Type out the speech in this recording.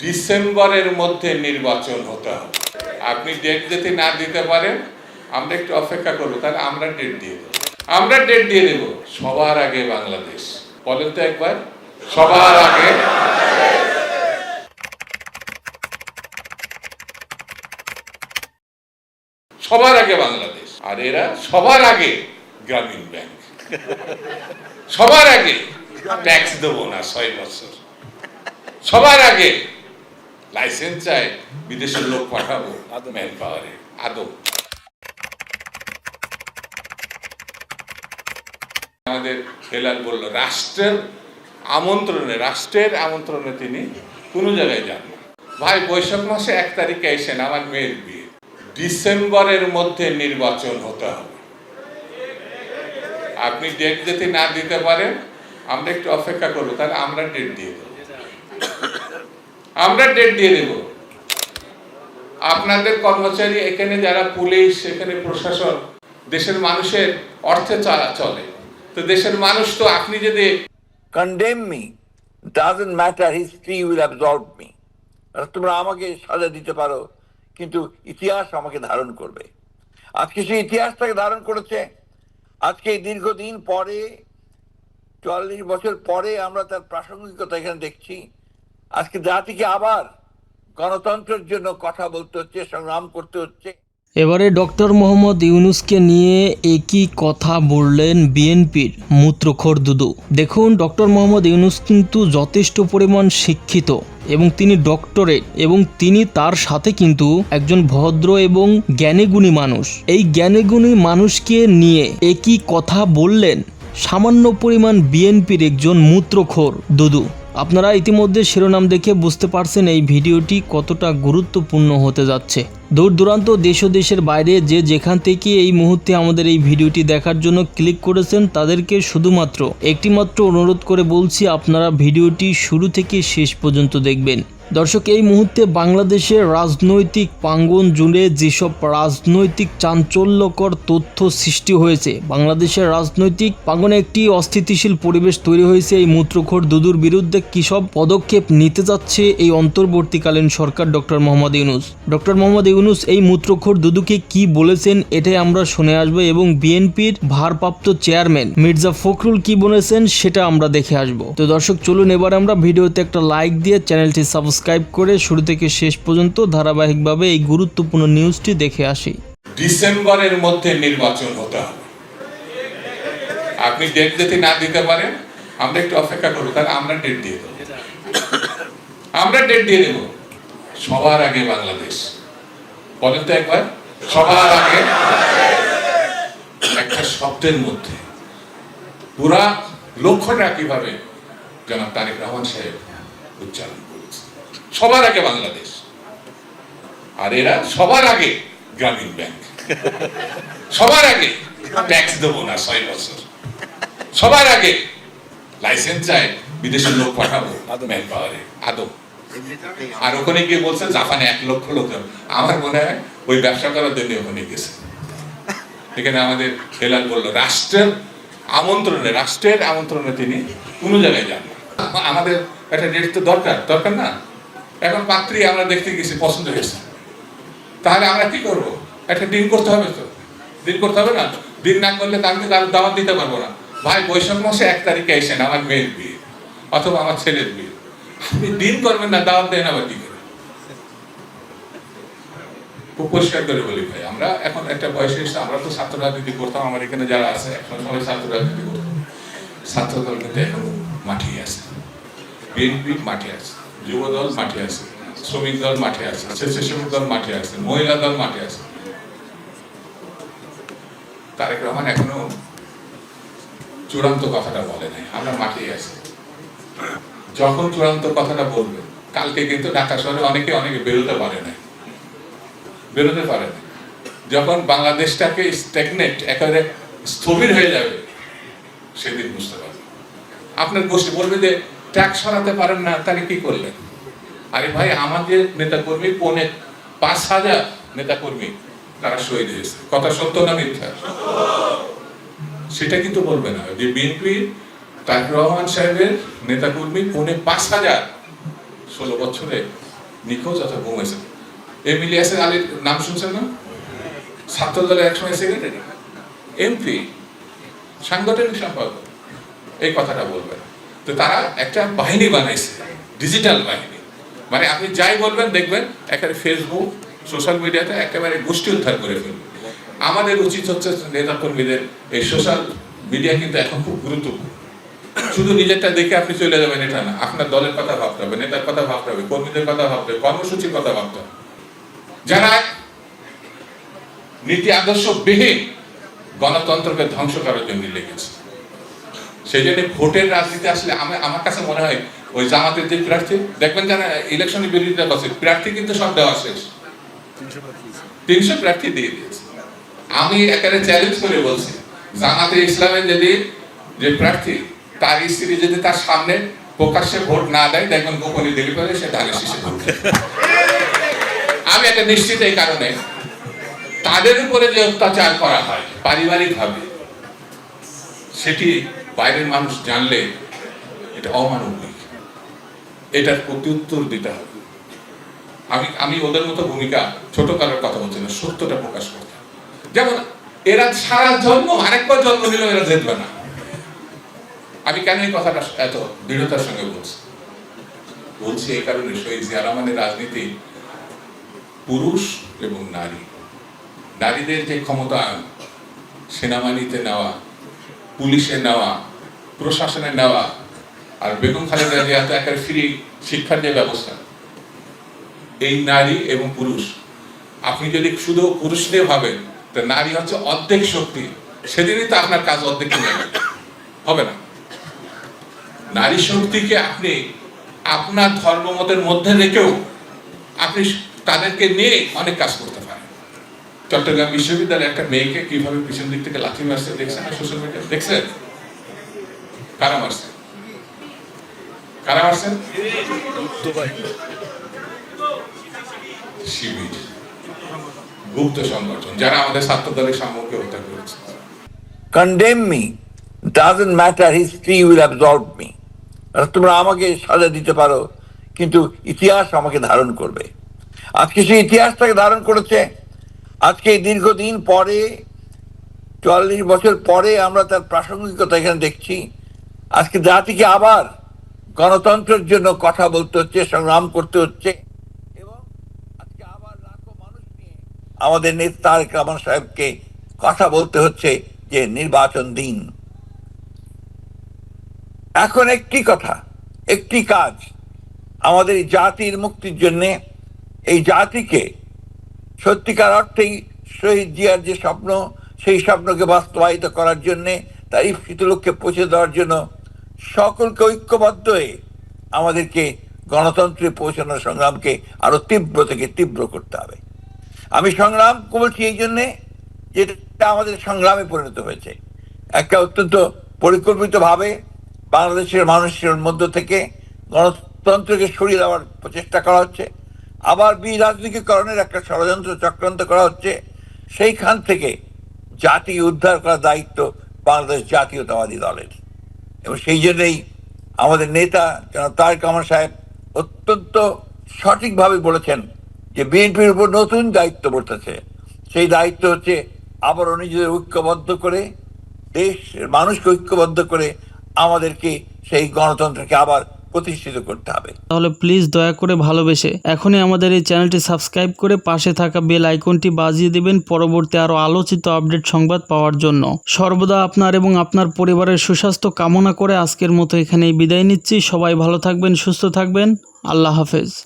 ডিসেম্বরের মধ্যে নির্বাচন হতে হবে। আপনি ডেট যদি না দিতে পারেন, আমরা একটু অপেক্ষা করব, তাহলে আমরা ডেট দিয়ে দেবো। আমরা ডেট দিয়ে দেব, সবার আগে বাংলাদেশ। বলেন তো একবার, সবার আগে। সবার আগে বাংলাদেশ। আর এরা সবার আগে গ্রামীণ ব্যাংক। সবার আগে ট্যাক্স দেবো না ছয় বছর। সবার আগে লাইসেন্স চাই বিদেশের লোক পাঠাবো। ম্যান পাওয়ারে আদৌ আমাদের হেলাল বলল রাষ্ট্রের আমন্ত্রণে রাষ্ট্রের আমন্ত্রণে তিনি কোনো জায়গায় যান ভাই বৈশাখ মাসে এক তারিখে এসেন আমার মেয়ের বিয়ে। ডিসেম্বরের মধ্যে নির্বাচন হতে হবে। আপনি ডেট যদি না দিতে পারেন আমরা একটু অপেক্ষা করব। তাহলে আমরা ডেট দিয়ে দেবো। আমরা ডেট দিয়ে দেব। আপনাদের কর্মচারী এখানে যারা পুলিশ, এখানে প্রশাসন, দেশের মানুষের অর্থে চলা তো দেশের মানুষ তো আপনি যদি condemn me doesn't matter history will absorb me তোমরা আমাকে সাজা দিতে পারো, কিন্তু ইতিহাস আমাকে ধারণ করবে। আজকে সেই ইতিহাসটাকে ধারণ করেছে। আজকে দীর্ঘদিন পরে, চুয়াল্লিশ বছর পরে আমরা তার প্রাসঙ্গিকতা এখানে দেখছি। আজকে জাতিকে আবার গণতন্ত্রের জন্য কথা বলতে হচ্ছে, সংগ্রাম করতে হচ্ছে। এবারে ডক্টর মোহাম্মদ ইউনুসকে নিয়ে একই কথা বললেন বিএনপির মূত্রখোর দুদু। দেখুন, ডক্টর মোহাম্মদ ইউনুস কিন্তু যথেষ্ট পরিমাণ শিক্ষিত এবং তিনি ডক্টরেট এবং তিনি তার সাথে কিন্তু একজন ভদ্র এবং জ্ঞানীগুণী মানুষ। এই জ্ঞানীগুণী মানুষকে নিয়ে একই কথা বললেন সামান্য পরিমাণ বিএনপির একজন মূত্রখোর দুদু। আপনারা ইতিমধ্যে শিরোনাম দেখে বুঝতে পারছেন এই ভিডিওটি কতটা গুরুত্বপূর্ণ হতে যাচ্ছে। দূর দূরান্ত দেশ ও দেশের বাইরে যে যেখান থেকে এই মুহূর্তে আমাদের এই ভিডিওটি দেখার জন্য ক্লিক করেছেন তাদেরকে শুধুমাত্র একটিমাত্র অনুরোধ করে বলছি, আপনারা ভিডিওটি শুরু থেকে শেষ পর্যন্ত দেখবেন। দর্শক, এই মুহূর্তে বাংলাদেশের রাজনৈতিক প্রাঙ্গণ জুড়ে যেসব রাজনৈতিক চাঞ্চল্যকর তথ্য সৃষ্টি হয়েছে, বাংলাদেশের রাজনৈতিক প্রাঙ্গণে একটি অস্থিতিশীল পরিবেশ তৈরি হয়েছে। এই মূত্রখোর দুদুর বিরুদ্ধে কী সব পদক্ষেপ নিতে যাচ্ছে এই অন্তর্বর্তীকালীন সরকার ডক্টর মোহাম্মদ ইউনুস? ডক্টর মোহাম্মদ ইউনুস, এই মূত্রখোর দুদুকে কি বলেছেন এটাই আমরা শুনে আসব এবং বিএনপির ভারপ্রাপ্ত চেয়ারম্যান মির্জা ফখরুল কি বলেছেন সেটা আমরা দেখে আসব। তো দর্শক, চলুন এবার আমরা ভিডিওতে একটা লাইক দিয়ে চ্যানেলটি সাবস্ক্রাইব করে শুরু থেকে শেষ পর্যন্ত ধারাবাহিকভাবে এই গুরুত্বপূর্ণ নিউজটি দেখে আসি। ডিসেম্বরের মধ্যে নির্বাচন হতে হবে। আপনি ডেট যদি না দিতে পারেন, আমরা একটু অপেক্ষা করব তাহলে আমরা ডেট দিয়ে দেবো। আমরা ডেট দিয়ে দেবো। সবার আগে বাংলাদেশ। বলেন তো একবার, সবার আগে। একটা শব্দের মধ্যে। পুরা লক্ষ্যটা কীভাবে? জনাব তারেক রহমান সাহেব উচ্চারণ। সবার আগে বাংলাদেশ। আর এরা সবার আগে গ্রামীণ ব্যাংক। সবার আগে ট্যাক্স দেবো না ছয় বছর। সবার আগে লাইসেন্স চাই বিদেশের লোক পাঠাবো ম্যান পাওয়ারে আদৌ আর ওখানে গিয়ে বলছে জাপানে এক লক্ষ লোক আমার মনে হয় ওই ব্যবসা করার জন্য ওখানে গেছে। এখানে আমাদের হেলাল বলল রাষ্ট্রের আমন্ত্রণে রাষ্ট্রের আমন্ত্রণে তিনি কোনো জায়গায় যান আমাদের একটা ডেট তো দরকার দরকার না? এখন পাত্রী আমরা দেখতে গেছি পছন্দ হয়েছে। তাহলে আমরা কি করব? একটা দিন করতে হবে তো। দিন করতে হবে না? দিন না করলে তো আমি তার দাওয়াত দিতে পারব না। ভাই, বৈশাখ মাসে এক তারিখে এসেন আমার মেয়ের বিয়ে, অথবা আমার ছেলের বিয়ে। আপনি দিন করবেন না, দাওয়াত দেন আবার কি করে? খুব পরিষ্কার করে বলি ভাই, আমরা এখন একটা বয়সে এসে আমরা তো ছাত্র রাজনীতি করতাম, আমার এখানে যারা আছে, এখন সবাই ছাত্র রাজনীতি করতাম ছাত্র দল কিন্তু এখন মাঠে আছে। বিএনপি মাঠে আছে। যুব দল মাঠে আছে, শ্রমিক দল মাঠে আছে, স্বেচ্ছাসেবক দল মাঠে আছে, মহিলা দল মাঠে আছে। তারেক রহমান এখনও চূড়ান্ত কথাটা বলে নাই, আমরা মাঠেই আছি। যখন চূড়ান্ত কথাটা বলবে, কালকে কিন্তু ঢাকা শহরে অনেকে অনেকে বেরোতে পারে না বেরোতে পারে না যখন বাংলাদেশটাকে স্ট্যাগনেট একেবারে স্থবির হয়ে যাবে, সেদিন বুঝতে পারবে। আপনার গোষ্ঠী বলবে যে ট্যাক্স সরাতে পারেন না, তাহলে কি করলেন? আরে ভাই, আমাদের নেতাকর্মী পৌনে পাঁচ হাজার নেতাকর্মী তারা শহীদ হয়েছে। কথা সত্য না মিথ্যা? সেটা কিন্তু বলবে না। যে বিএনপি তারেক রহমান সাহেবের নেতাকর্মী পৌনে পাঁচ হাজার ষোলো বছরে নিখোঁজ অথবা গুম হয়েছে। এম ইলিয়াসের আলীর নাম শুনছেন না? ছাত্র দলের একসময় সেক্রেটারি এমপি সাংগঠনিক সম্পাদক, এই কথাটা বলবেন। তো তারা একটা বাহিনী বানাইছে ডিজিটাল বাহিনী। মানে আপনি যাই বলবেন, দেখবেন একেবারে ফেসবুক সোশ্যাল মিডিয়াতে একেবারে গোষ্ঠী উদ্ধার করে ফেলবে। আমাদের উচিত হচ্ছে নেতা কর্মীদের এই সোশ্যাল মিডিয়া কিন্তু এখন খুব গুরুত্বপূর্ণ। শুধু নিজেরটা দেখে আপনি চলে যাবেন, এটা না। আপনার দলের কথা ভাবতে হবে, নেতার কথা ভাবতে হবে, কর্মীদের কথা ভাবতে হবে, কর্মসূচির কথা ভাবতে হবে। যারা নীতি আদর্শ বিহীন গণতন্ত্রকে ধ্বংস করার জন্য লেগেছে সেই জন্য ভোটের রাজনীতি আসলে আমি- আমার কাছে মনে হয় ওই জামাতের যে প্রার্থী, দেখবেন যারা ইলেকশনের বিরোধিতা করছে, প্রার্থী কিন্তু সব দেওয়া শেষ। তিনশো প্রার্থী দিয়ে দিয়েছে। আমি একেবারে চ্যালেঞ্জ করে বলছি, জামাতে ইসলামের যদি যে প্রার্থী, তার স্ত্রী যদি তার সামনে প্রকাশ্যে ভোট না দেয়, দেখবেন গোপনে দিলে করে সে ধানের শীষে আমি একটা নিশ্চিত এই কারণে, তাদের উপরে যে অত্যাচার করা হয় পারিবারিক ভাবে সেটি বাইরের মানুষ জানলে এটা অমানবিক। এটার প্রতি উত্তর দিতে হবে। আমি আমি ওদের মতো ভূমিকা ছোট কালের কথা বলছি না, সত্যটা প্রকাশ করতে যেমন, এরা সারা জন্ম, আরেকবার জন্ম নিলেও এরা জিতবে না। আমি কেন এই কথাটা এত দৃঢ়তার সঙ্গে বলছি? বলছি এই কারণে শহীদ জিয়া রহমানের রাজনীতি পুরুষ এবং নারী। নারীদের যে ক্ষমতায়ন, সেনাবাহিনীতে নেওয়া পুলিশে নেওয়া, প্রশাসনে নেওয়া আর বেগম খালেদা জিয়া তো ফ্রি শিক্ষার যে ব্যবস্থা। এই নারী এবং পুরুষ, আপনি যদি শুধু পুরুষ নিয়ে ভাবেন, তো নারী হচ্ছে অর্ধেক শক্তি। সেদিনই তো আপনার কাজ অর্ধেক হবে না। নারী শক্তিকে আপনি আপনার ধর্মমতের মধ্যে রেখেও আপনি তাদেরকে নিয়ে অনেক কাজ করতে চট্টগ্রাম বিশ্ববিদ্যালয়ে একটা মেয়েকে কীভাবে পিছন দিক থেকে লাথি মারছে, দেখছেন না সোশ্যাল মিডিয়া দেখছেন? কারা মারছে? কারা মারছেন শিবির। গুপ্ত সংগঠন, যারা আমাদের ছাত্র দলের হত্যা করেছে। Doesn't matter, history will absolve me. তোমরা আমাকে সাজা দিতে পারো, কিন্তু ইতিহাস আমাকে ধারণ করবে। আজকে সেই ইতিহাসটাকে ধারণ করেছে আজকে দীর্ঘদিন পরে, চুয়াল্লিশ বছর পরে আমরা তার প্রাসঙ্গিকতা এখানে দেখছি। আজকে জাতিকে আবার গণতন্ত্রের জন্য কথা বলতে হচ্ছে, সংগ্রাম করতে হচ্ছে এবং আজকে আবার লাখো মানুষ নিয়ে আমাদের নেতা রহমান সাহেবকে কথা বলতে হচ্ছে যে নির্বাচন দিন। এখন একটি কথা, একটি কাজ, আমাদের জাতির মুক্তির জন্যে এই জাতিকে সত্যিকার অর্থেই শহীদ জিয়ার যে স্বপ্ন, সেই স্বপ্নকে বাস্তবায়িত করার জন্যে তার ইপ্সিত লক্ষ্যে পৌঁছে দেওয়ার জন্য সকলকে ঐক্যবদ্ধ হয়ে আমাদেরকে গণতন্ত্রে পৌঁছানোর সংগ্রামকে আরও তীব্র থেকে তীব্র করতে হবে। আমি সংগ্রাম বলছি এই জন্যে যেটা আমাদের সংগ্রামে পরিণত হয়েছে। একটা অত্যন্ত পরিকল্পিতভাবে বাংলাদেশের মানুষের মধ্য থেকে গণতন্ত্রকে সরিয়ে দেওয়ার প্রচেষ্টা করা হচ্ছে। আবার বিরাজনীতিকরণের একটা ষড়যন্ত্র চক্রান্ত করা হচ্ছে। সেইখান থেকে জাতি উদ্ধার করার দায়িত্ব বাংলাদেশ জাতীয়তাবাদী দলের। এবং সেই জন্যই আমাদের নেতা জনাব তারেক রহমান সাহেব অত্যন্ত সঠিকভাবে বলেছেন যে বিএনপির উপর নতুন দায়িত্ব বর্তেছে সেই দায়িত্ব হচ্ছে আবারও নিজেদের ঐক্যবদ্ধ করে দেশের মানুষকে ঐক্যবদ্ধ করে আমাদেরকে সেই গণতন্ত্রকে আবার প্রতিষ্ঠিত করতে হবে। তাহলে প্লিজ দয়া করে ভালোবেসে এখনই আমাদের এই চ্যানেলটি সাবস্ক্রাইব করে পাশে থাকা বেল আইকনটি বাজিয়ে দেবেন পরবর্তী আরও আলোচিত আপডেট সংবাদ পাওয়ার জন্য। সর্বদা আপনার এবং আপনার পরিবারের সুস্বাস্থ্য কামনা করে আজকের মতো এখানেই বিদায় নিচ্ছি। সবাই ভালো থাকবেন, সুস্থ থাকবেন। আল্লাহ হাফেজ।